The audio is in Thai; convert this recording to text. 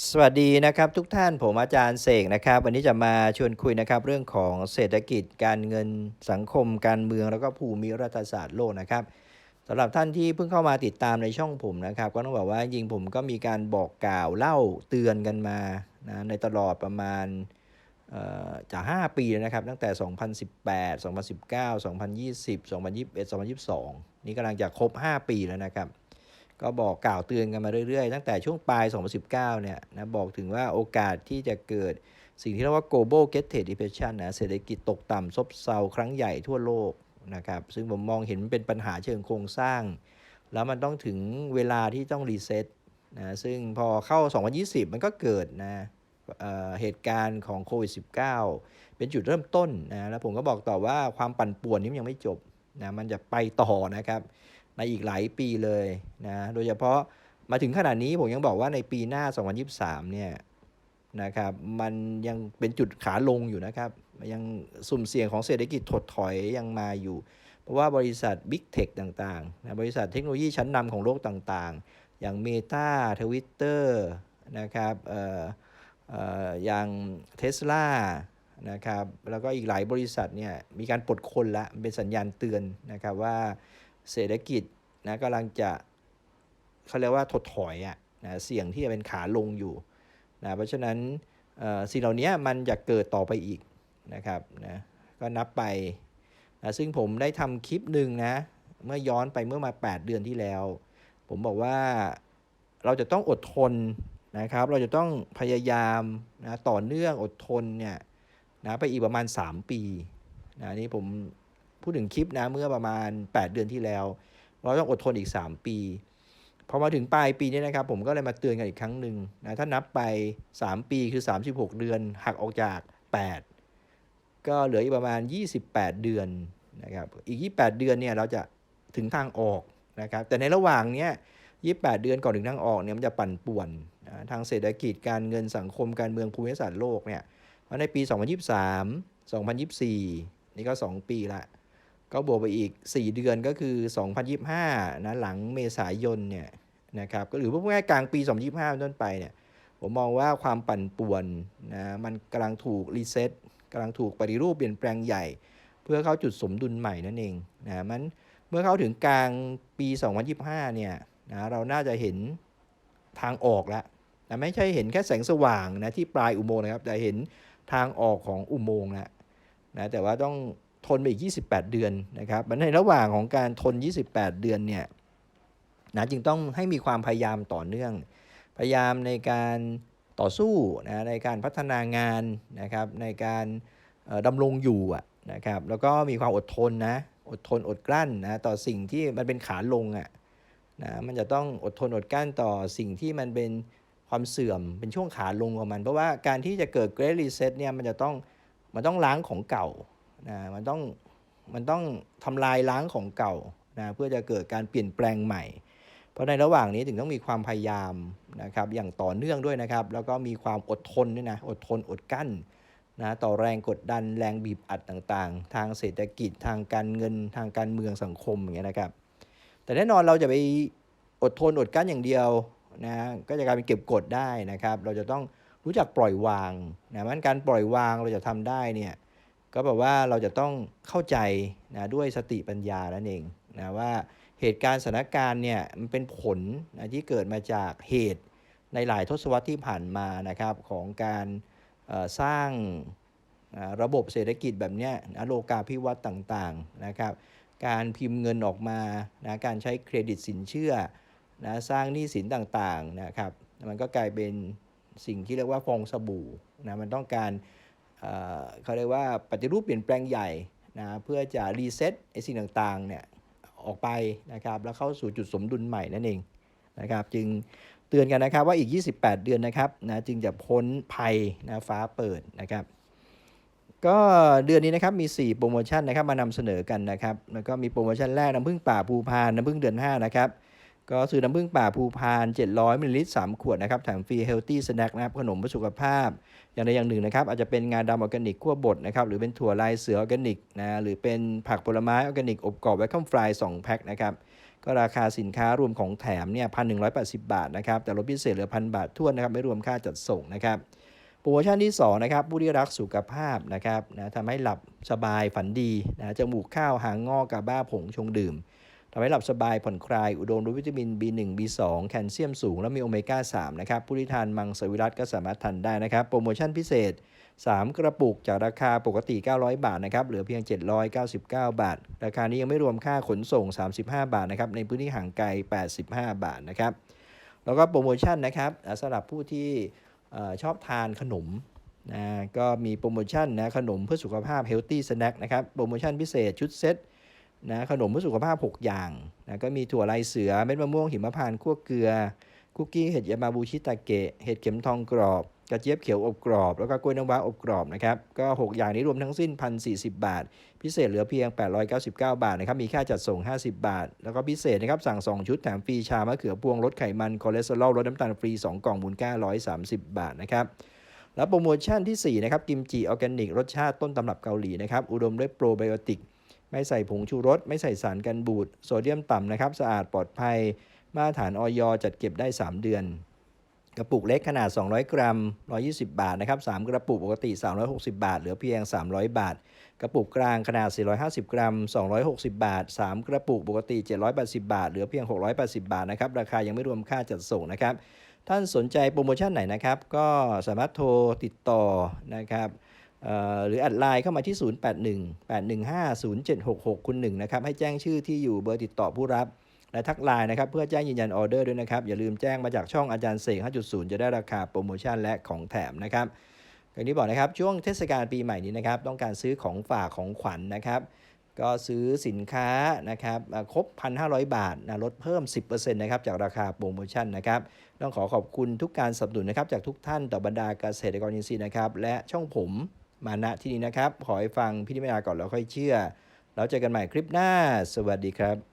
สวัสดีนะครับทุกท่านผมอาจารย์เสกนะครับ วันนี้จะมาชวนคุยนะครับ เรื่องของเศรษฐกิจการเงินสังคม การเมืองแล้วก็ภูมิรัฐศาสตร์โลกนะครับสำหรับท่านที่เพิ่งเข้ามาติดตามในช่องผมนะครับ ก็ต้องบอกว่าจริงผมก็มีการบอกกล่าวเล่าเตือนกันมานะในตลอดประมาณเอ่อจาก 5 ปีแล้วนะครับ ตั้งแต่ 2018 2019 2020 2021 2022 นี่กำลังจะครบ 5 ปีแล้วนะครับ ก็บอกกล่าวเตือนกันมาเรื่อยๆ ตั้งแต่ช่วงปลาย 2019 เนี่ยนะบอกถึงว่าโอกาสที่จะเกิดสิ่งที่เรียกว่า global g e t depression นะเศรษฐกิจตกต่ำซบเซาครั้งใหญ่ทั่วโลกนะครับซึ่งผมมองเห็นเป็นปัญหาเชิงโครงสร้าง แล้วมันต้องถึงเวลาที่ต้องรีเซ็ตนะซึ่งพอเข้า 2020 มันก็เกิดนะเเหตุการณ์ของโควิด -19 เป็นจุดเริ่มต้นนะแล้วผมก็บอกต่อว่าความปั่นป่วนนี้มันยังไม่จบนะมันจะไปต่อนะครับ ในอีกหลายปีเลยนะโดยเฉพาะมาถึงขนาดนี้ผมยังบอกว่าในปีหน้า 2023 เนี่ยนะครับมันยังเป็นจุดขาลงอยู่นะครับ ยังสุ่มเสี่ยงของเศรษฐกิจถดถอยยังมาอยู่ เพราะว่าบริษัท Big Tech ต่างๆนะบริษัทเทคโนโลยีชั้นนำของโลกต่างๆ อย่าง Meta Twitter นะครับเอ่อเอ่ออย่าง Tesla นะครับแล้วก็อีกหลายบริษัทเนี่ยมีการปลดคนละเป็นสัญญาณเตือนนะครับว่า เศรษฐกิจนะกำลังจะเขาเรียกว่าถดถอยอะนะเสี่ยงที่จะเป็นขาลงอยู่นะเพราะฉะนั้นสิ่งเหล่านี้มันจะเกิดต่อไปอีกนะครับนะก็นับไปนะซึ่งผมได้ทำคลิปหนึ่งนะเมื่อย้อนไปเมื่อมา 8 เดือนที่แล้ว ผมบอกว่าเราจะต้องอดทนนะครับ เราจะต้องพยายามนะต่อเนื่องอดทนเนี่ยนะไปอีกประมาณ 3 ปีนะนี่ผม พูดถึงคลิปนะเมื่อประมาณ 8 เดือนที่แล้ว เราต้องอดทนอีก 3 ปีพอมาถึงปลายปีนี้นะครับผมก็เลยมาเตือนกันอีกครั้งหนึ่งนะถ้านับไป 3 ปีคือ 36 เดือน หักออกจาก 8 ก็เหลืออีกประมาณ 28 เดือนนะครับอีก 28 เดือนเนี่ยเราจะถึงทางออกนะครับแต่ในระหว่างเนี้ย28 เดือนก่อนถึงทางออกเนี่ยมันจะปั่นป่วนนะทางเศรษฐกิจการเงินสังคมการเมืองภูมิศาสตร์โลกเนี่ยเพราะในปี 2023 2024 นี่ก็ 2 ปีละ ก็บวกไปอีก 4 เดือนก็คือ 2025 นะหลังเมษายนเนี่ยนะครับก็หรือพูดง่ายๆกลางปี 2025 ต้นไปเนี่ยผมมองว่าความปั่นป่วนนะมันกำลังถูกรีเซ็ตกำลังถูกปฏิรูปเปลี่ยนแปลงใหญ่ เพื่อเข้าจุดสมดุลใหม่นั่นเองนะมันเมื่อเข้าถึงกลางปี 2025 เนี่ยนะเราน่าจะเห็นทางออกแล้วนะไม่ใช่เห็นแค่แสงสว่างนะที่ปลายอุโมงค์นะครับ แต่เห็นทางออกของอุโมงค์แล้วนะแต่ว่าต้อง ทนไปอีก 28 เดือนนะครับในระหว่างของการทน 28 เดือนเนี่ยนะจึงต้องให้มีความพยายามต่อเนื่อง พยายามในการต่อสู้นะในการพัฒนางานนะครับในการดำรงอยู่นะครับแล้วก็มีความอดทนนะอดทนอดกลั้นนะต่อสิ่งที่มันเป็นขาลงอะนะมันจะต้องอดทนอดกลั้นต่อสิ่งที่มันเป็นความเสื่อมเป็นช่วงขาลงของมัน เพราะว่าการที่จะเกิด Great Reset เนี่ยมันจะต้องมันต้องล้างของเก่า นะมันต้องมันต้องทำลายล้างของเก่านะเพื่อจะเกิดการเปลี่ยนแปลงใหม่ เพราะในระหว่างนี้ถึงต้องมีความพยายามนะครับอย่างต่อเนื่องด้วยนะครับ แล้วก็มีความอดทนด้วยนะอดทนอดกั้นนะต่อแรงกดดันแรงบีบอัดต่างๆ ทางเศรษฐกิจทางการเงินทางการเมืองสังคมอย่างเงี้ยนะครับ แต่แน่นอนเราจะไปอดทนอดกั้นอย่างเดียวนะก็จะกลายเป็นเก็บกดได้นะครับ เราจะต้องรู้จักปล่อยวางนะมันการปล่อยวางเราจะทำได้เนี่ย ก็แบบว่าเราจะต้องเข้าใจนะด้วยสติปัญญานั่นเองนะว่าเหตุการณ์สถานการณ์เนี่ยมันเป็นผลนะที่เกิดมาจากเหตุในหลายทศวรรษที่ผ่านมานะครับของการสร้างระบบเศรษฐกิจแบบนี้นะโลกาภิวัตน์ต่างๆนะครับการพิมพ์เงินออกมานะการใช้เครดิตสินเชื่อนะสร้างหนี้สินต่างๆนะครับมันก็กลายเป็นสิ่งที่เรียกว่าฟองสบู่นะมันต้องการ เขาเรียกว่าปฏิรูปเปลี่ยนแปลงใหญ่นะเพื่อจะรีเซ็ตไอ้สิ่งต่างๆเนี่ยออกไปนะครับแล้วเข้าสู่จุดสมดุลใหม่นั่นเองนะครับจึงเตือนกันนะครับว่าอีก 28 เดือนนะครับนะจึงจะพ้นภัยนะฟ้าเปิดนะครับก็เดือนนี้นะครับมี 4 โปรโมชั่นนะครับมานำเสนอกันนะครับแล้วก็มีโปรโมชั่นแรกน้ำผึ้งป่าภูพานน้ำผึ้งเดือน 5 นะครับ ก็ซื้อน้ำผึ้งป่าภูพาน 700มิลลิลิตร3ขวดนะครับแถมฟรีเฮลตี้สแน็คนะครับขนมเพื่อสุขภาพ อย่างใดอย่างหนึ่งนะครับ อาจจะเป็นงาดำออร์แกนิกคั่วบดนะครับ หรือเป็นถั่วลายเสือออร์แกนิกนะหรือเป็นผักผลไม้ออร์แกนิก อบกรอบไวคัมฟราย2แพ็คนะครับ ก็ราคาสินค้ารวมของแถมเนี่ยพันหนึ่งบาทนะครับ แต่ลดพิเศษเหลือพันบาทท้วนนะครับ ไม่รวมค่าจัดส่งนะครับโปรโมชั่นที่2นะครับผู้ที่รักสุขภาพนะครับนะทำให้หลับสบายฝันดีนะจมูกข้าวหางงอกกาบ้าผงชงดื่ม ทำให้หลับสบายผ่อนคลาย อุดมด้วยวิตามิน B1 B2 แคลเซียมสูง และมีโอเมก้า 3 นะครับ ผู้ที่ทานมังสวิรัตก็สามารถทานได้นะครับ โปรโมชั่นพิเศษ 3 กระปุกจากราคาปกติ 900 บาทนะครับ เหลือเพียง 799 บาท ราคานี้ยังไม่รวมค่าขนส่ง 35 บาทนะครับ ในพื้นที่ห่างไกล 85 บาทนะครับ แล้วก็โปรโมชั่นนะครับสำหรับผู้ที่ชอบทานขนมนะก็มีโปรโมชั่นนะขนมเพื่อสุขภาพ Healthy Snack นะครับ โปรโมชั่นพิเศษชุดเซต นะขนมเพื่อสุขภาพ 6 อย่างนะก็มีถั่วลายเสือเม็ดมะม่วงหิมพานต์คั่วเกลือ คุกกี้เห็ดยามาบูชิตาเกะเห็ดเข็มทองกรอบ กระเจี๊ยบเขียวอบกรอบ แล้วก็กล้วยน้ำว้าอบกรอบนะครับก็ 6 อย่างนี้รวมทั้งสิ้น 1,040 บาท พิเศษเหลือเพียง 899 บาทนะครับมีค่าจัดส่ง 50 บาท แล้วก็พิเศษนะครับสั่ง 2 ชุดแถมฟรีชามะเขือพวงลดไขมันคอเลสเตอรอลลดน้ำตาลฟรี2กล่องมูลค่า130 บาทนะครับแล้วโปรโมชั่นที่4นะครับกิมจิออร์แกนิกรสชาติต้นตำรับเกาหลีนะครับอุดมด้วยโปรไบโอติก ไม่ใส่ผงชูรส ไม่ใส่สารกันบูด โซเดียมต่ำนะครับ สะอาดปลอดภัย มาตรฐานออยจัดเก็บได้ 3 เดือน กระปุกเล็กขนาด 200 กรัม 120 บาทนะครับ 3 กระปุกปกติ 360 บาท เหลือเพียง 300 บาท กระปุกกลางขนาด 450 กรัม 260 บาท 3 กระปุกปกติ 780 บาท เหลือเพียง 680 บาทนะครับ ราคายังไม่รวมค่าจัดส่งนะครับ ท่านสนใจโปรโมชั่นไหนนะครับ ก็สามารถโทรติดต่อนะครับ หรือแอดไลน์เข้ามาที่ 0818150766คุณหนึ่งนะครับ ให้แจ้งชื่อที่อยู่เบอร์ติดต่อผู้รับ และทักไลน์นะครับ เพื่อแจ้งยืนยันออเดอร์ด้วยนะครับ อย่าลืมแจ้งมาจากช่องอาจารย์เสก5.0 จะได้ราคาโปรโมชั่นและของแถมนะครับอย่างที่บอกนะครับ ช่วงเทศกาลปีใหม่นี้นะครับ ต้องการซื้อของฝากของขวัญนะครับ ก็ซื้อสินค้านะครับ ครบ 1,500 บาทนะลดเพิ่ม 10%นะครับ จากราคาโปรโมชั่นนะครับ ต้องขอขอบคุณทุกการสนับสนุนนะครับ จากทุกท่านต่อบรรดาเกษตรกรอินทรีย์นะครับ และช่องผม มาณที่นี้นะครับ ขอให้ฟังพิธีมนาก่อนแล้วค่อยเชื่อแล้วเจอกันใหม่คลิปหน้า สวัสดีครับ